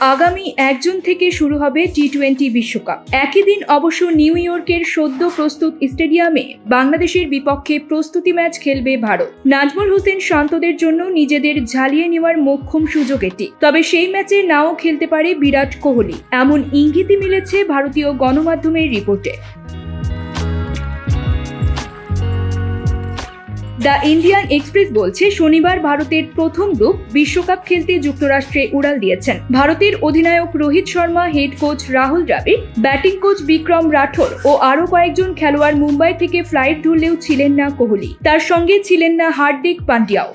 আগামী একজন থেকে শুরু হবে টি টোয়েন্টি বিশ্বকাপ। একই দিন অবশ্য নিউ ইয়র্কের সদ্য প্রস্তুত স্টেডিয়ামে বাংলাদেশের বিপক্ষে প্রস্তুতি ম্যাচ খেলবে ভারত। নাজমুল হোসেন শান্তদের জন্য নিজেদের ঝালিয়ে নেওয়ার মোক্ষম সুযোগ এটি। তবে সেই ম্যাচে নাও খেলতে পারে বিরাট কোহলি। এমন ইঙ্গিতই মিলেছে ভারতীয় গণমাধ্যমের রিপোর্টে। দ্য ইন্ডিয়ান এক্সপ্রেস বলছে, শনিবার ভারতের প্রথম গ্রুপ বিশ্বকাপ খেলতে যুক্তরাষ্ট্রে উড়াল দিয়েছেন। ভারতের অধিনায়ক Rohit Sharma, head coach Rahul Dravid, batting coach Vikram Rathore ও আরও কয়েকজন খেলোয়াড় মুম্বাই থেকে ফ্লাইট ধরলেও ছিলেন না কোহলি। তার সঙ্গে ছিলেন না হার্দিক পান্ডিয়াও।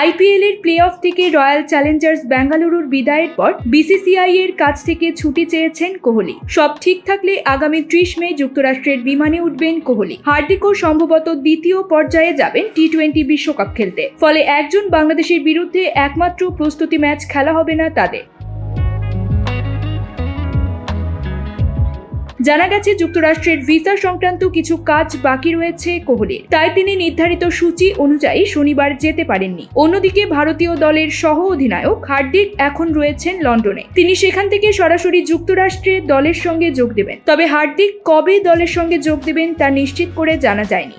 আইপিএল এর প্লে অফ থেকে রয়্যাল চ্যালেঞ্জার্স বেঙ্গালুরুর বিদায়ের পর বিসিসিআই এর কাছ থেকে ছুটি চেয়েছেন কোহলি। সব ঠিক থাকলে আগামী ত্রিশ মে যুক্তরাষ্ট্রের বিমানে উঠবেন কোহলি। হার্দিকও সম্ভবত দ্বিতীয় পর্যায়ে যাবেন টি টোয়েন্টি বিশ্বকাপ খেলতে। ফলে একজন বাংলাদেশের বিরুদ্ধে একমাত্র প্রস্তুতি ম্যাচ খেলা হবে না তাদের। জানা গেছে, যুক্তরাষ্ট্রের ভিসা সংক্রান্ত কিছু কাজ বাকি রয়েছে কোহলির। তাই তিনি নির্ধারিত সূচি অনুযায়ী শনিবার যেতে পারেননি। অন্যদিকে, ভারতীয় দলের সহ অধিনায়ক হার্দিক এখন রয়েছেন লন্ডনে। তিনি সেখান থেকে সরাসরি যুক্তরাষ্ট্রে দলের সঙ্গে যোগ দেবেন। তবে হার্দিক কবে দলের সঙ্গে যোগ দেবেন তা নিশ্চিত করে জানা যায়নি।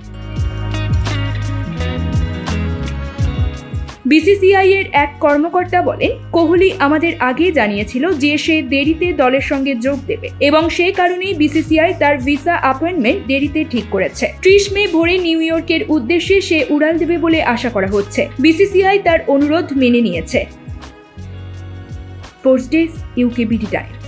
বিসিসিআই এর এক কর্মকর্তা বলেন, কোহলি আমাদের আগেই জানিয়েছিল যে সে দেরিতে দলের সঙ্গে যোগ দেবে এবং সেই কারণেই বিসিসিআই তার ভিসা অ্যাপয়েন্টমেন্ট দেরিতে ঠিক করেছে। ত্রিশ মে ভোরে নিউ ইয়র্কের উদ্দেশ্যে সে উড়াল দেবে বলে আশা করা হচ্ছে। বিসিসিআই তার অনুরোধ মেনে নিয়েছে। Desk UK BD time.